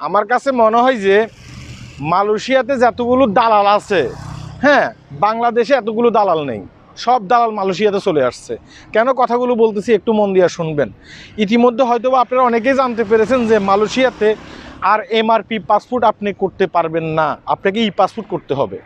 আমার কাছে মনে হয় যে মালয়েশিয়াতে যতগুলো দালাল আছে হ্যাঁ বাংলাদেশে এতগুলো দালাল নেই। সব দালাল মালয়েশিয়াতে চলে আসছে। কেন কথাগুলো বলতেছি একটু মন দিয়ে শুনবেন। ইতিমধ্যে হয়তো আপনারা অনেকেই জানতে পেরেছেন যে মালয়েশিয়াতে আর এমআরপি পাসপোর্ট আপনি করতে পারবেন না। আপনাকে ই পাসপোর্ট করতে হবে।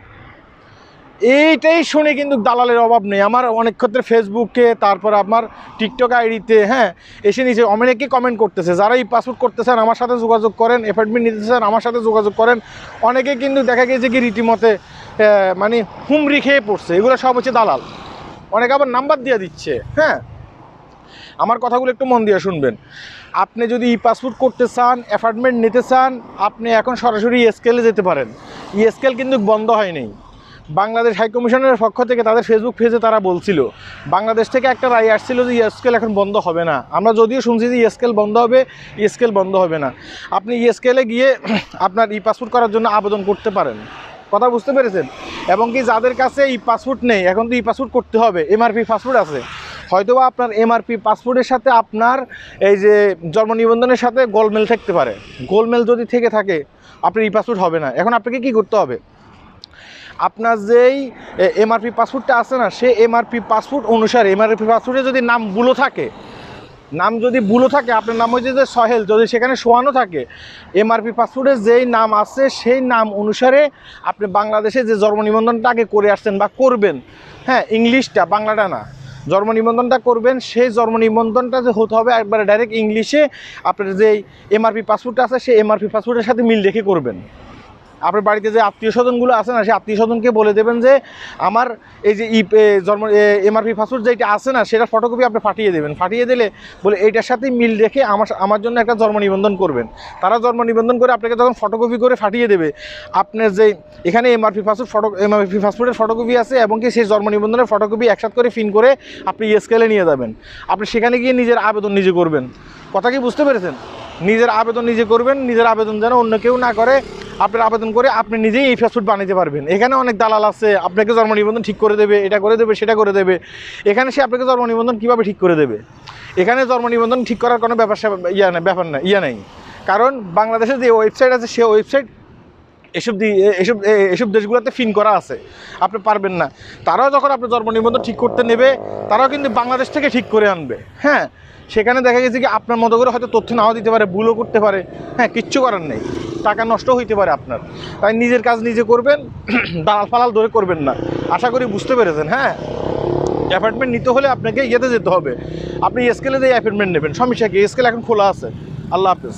এইটাই শুনে কিন্তু দালালের অভাব নেই। আমার অনেক ক্ষেত্রে ফেসবুকে তারপর আমার টিকটক আইডিতে হ্যাঁ এসে নিচে অনেকে কমেন্ট করতেছে। যারা এই পাসপোর্ট করতে চান আমার সাথে যোগাযোগ করেন অ্যাপয়েন্টমেন্ট নিতে চান আমার সাথে যোগাযোগ করেন, অনেকে কিন্তু দেখা গেছে কি রীতিমতে মানে হুমরি খেয়ে পড়ছে। এগুলো সব হচ্ছে দালাল। অনেকে আবার নাম্বার দিয়ে দিচ্ছে হ্যাঁ। আমার কথাগুলো একটু মন দিয়ে শুনবেন। আপনি যদি ই পাসপোর্ট করতে চান অ্যাপার্টমেন্ট নিতে চান, আপনি এখন সরাসরি স্কেলে যেতে পারেন। ই স্কেল কিন্তু বন্ধ হয়নি। বাংলাদেশ হাই কমিশনের পক্ষ থেকে তাদের ফেসবুক পেজে তারা বলছিল, বাংলাদেশ থেকে একটা রায় আসছিল যে স্কেল এখন বন্ধ হবে না। আমরা যদিও শুনছি যে স্কেল বন্ধ হবে স্কেল বন্ধ হবে না। আপনি স্কেলে গিয়ে আপনার ই পাসপোর্ট করার জন্য আবেদন করতে পারেন। কথা বুঝতে পেরেছেন? এবং কি যাদের কাছে ই পাসপোর্ট নেই, এখন তো ই পাসপোর্ট করতে হবে এমআরপি পাসপোর্ট আছে। হয়তোবা আপনার এমআরপি পাসপোর্টের সাথে আপনার এই যে জন্ম নিবন্ধনের সাথে গোলমেল থাকতে পারে। গোলমেল যদি থেকে থাকে, আপনার ই পাসপোর্ট হবে না। এখন আপনাকে কি করতে হবে? আপনার যেই এমআরপি পাসপোর্টটা আছে না, সে এমআরপি পাসপোর্ট অনুসারে এমআরপি পাসপোর্টে যদি নাম ভুলো থাকে, নাম যদি ভুলো থাকে, আপনার নাম হচ্ছে যে সহেল, যদি সেখানে শোয়ানো থাকে এমআরপি পাসপোর্টে যেই নাম আছে, সেই নাম অনুসারে আপনি বাংলাদেশে যে জন্ম নিবন্ধনটা আগে করে আসছেন বা করবেন হ্যাঁ ইংলিশটা, বাংলাটা না, জন্ম নিবন্ধনটা করবেন, সেই জন্ম নিবন্ধনটা যে হতে হবে একবারে ডাইরেক্ট ইংলিশে আপনার যে এমআরপি পাসপোর্টটা আছে, সেই এমআরপি পাসপোর্টের সাথে মিল রেখে করবেন। আপনার বাড়িতে যে আত্মীয় স্বজনগুলো আছে না, সেই আত্মীয় স্বজনকে বলে দেবেন যে, আমার এই যে ই জন্ম এমআরপি পাসপোর্ট যেটা আছে না, সেটা ফটোকপি আপনি ফাটিয়ে দেবেন। ফাটিয়ে দিলে বলে এইটার সাথে মিল রেখে আমার আমার জন্য একটা জন্ম নিবন্ধন করবেন। তারা জন্ম নিবন্ধন করে আপনাকে যখন ফটোকপি করে ফাটিয়ে দেবে, আপনার যে এখানে এমআরপি পাসপোর্ট ফটো এমআরপি পাসপোর্টের ফটোকপি আছে এবং কি সেই জন্ম নিবন্ধনের ফটোকপি একসাথে করে ফিন করে আপনি স্কেলে নিয়ে যাবেন। আপনি সেখানে গিয়ে নিজের আবেদন নিজে করবেন। কথা কি বুঝতে পেরেছেন? নিজের আবেদন নিজে করবেন, নিজের আবেদন যেন অন্য কেউ না করে। আপনার আবেদন করে আপনি নিজেই এই ফাস্টফুড বানাতে পারবেন। এখানে অনেক দালাল আছে, আপনাকে জন্ম নিবন্ধন ঠিক করে দেবে, এটা করে দেবে, সেটা করে দেবে। এখানে সে আপনাকে জন্ম নিবন্ধন কীভাবে ঠিক করে দেবে? এখানে জন্ম নিবন্ধন ঠিক করার কোনো ব্যাপার ইয়া নেই, ব্যাপার না ইয়া নেই। কারণ বাংলাদেশের যে ওয়েবসাইট আছে, সে ওয়েবসাইট এসব এসব এসব দেশগুলোতে ফিন করা আছে। আপনি পারবেন না। তারাও যখন আপনার জন্ম নিবন্ধন ঠিক করতে নেবে, তারাও কিন্তু বাংলাদেশ থেকে ঠিক করে আনবে। হ্যাঁ সেখানে দেখা গেছে কি আপনার মতো করে হয়তো তথ্য নাও দিতে পারে, ভুলও করতে পারে। হ্যাঁ কিচ্ছু করার নেই। টাকা নষ্ট হইতে পারে আপনার। তাই নিজের কাজ নিজে করবেন, দালাল ফালাল ধরে করবেন না। আশা করি বুঝতে পেরেছেন হ্যাঁ? অ্যাপার্টমেন্ট নিতে হলে আপনাকে ইয়েতে যেতে হবে। আপনি স্কেলে দিয়ে অ্যাপার্টমেন্ট নেবেন, সমস্যা কি? স্কেল এখন খোলা আছে। আল্লাহ হাফেজ।